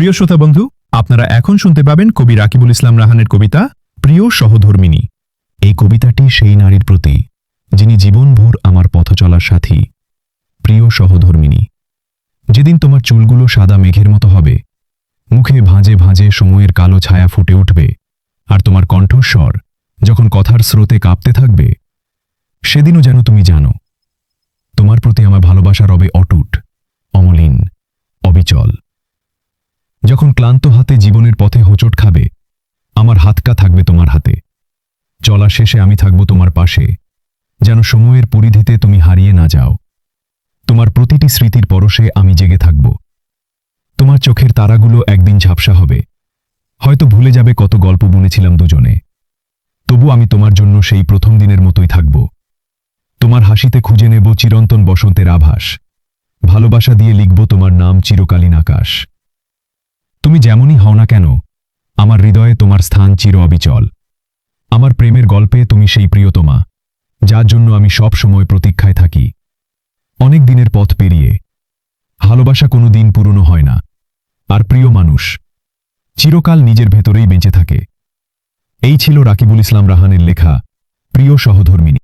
প্রিয় শ্রোতা বন্ধু, আপনারা এখন শুনতে পাবেন কবি রাকিবুল ইসলাম রাহানের কবিতা, প্রিয় সহধর্মিনী। এই কবিতাটি সেই নারীর প্রতি, যিনি জীবনভর আমার পথ চলার সাথী। প্রিয় সহধর্মিনী, যেদিন তোমার চুলগুলো সাদা মেঘের মতো হবে, মুখে ভাঁজে ভাঁজে সময়ের কালো ছায়া ফুটে উঠবে, আর তোমার কণ্ঠস্বর যখন কথার স্রোতে কাঁপতে থাকবে, সেদিনও যেন তুমি জানো, তোমার প্রতি আমার ভালোবাসা রবে অটুট অমলিন অবিচল যখন ক্লান্ত হাতে জীবনের পথে হোঁচট খাবে, আমার হাতকা থাকবে তোমার হাতে। চলা শেষে আমি থাকব তোমার পাশে। যেন সময়ের পরিধিতে তুমি হারিয়ে না যাও। তোমার প্রতিটি স্মৃতির পরশে আমি জেগে থাকব। তোমার চোখের তারাগুলো একদিন ঝাপসা হবে। হয়তো ভুলে যাবে কত গল্প বুনেছিলাম দুজনে। তবু আমি তোমার জন্য সেই প্রথম দিনের মতোই থাকব। তোমার হাসিতে খুঁজে নেব চিরন্তন বসন্তের আভাস। ভালোবাসা দিয়ে লিখব তোমার নাম চিরকালীন আকাশ। তুমি যেমনই হও না কেন, আমার হৃদয়ে তোমার স্থান চির অবিচল। আমার প্রেমের গল্পে তুমি সেই প্রিয়তমা, যার জন্য আমি সব সময় প্রতীক্ষায় থাকি। অনেক দিনের পথ পেরিয়ে, ভালোবাসা কোনো দিন পুরনো হয় না, আর প্রিয় মানুষ চিরকাল নিজের ভেতরেই বেঁচে থাকে। এই ছিল রাকিবুল ইসলাম রাহানের লেখা, প্রিয় সহধর্মিনী।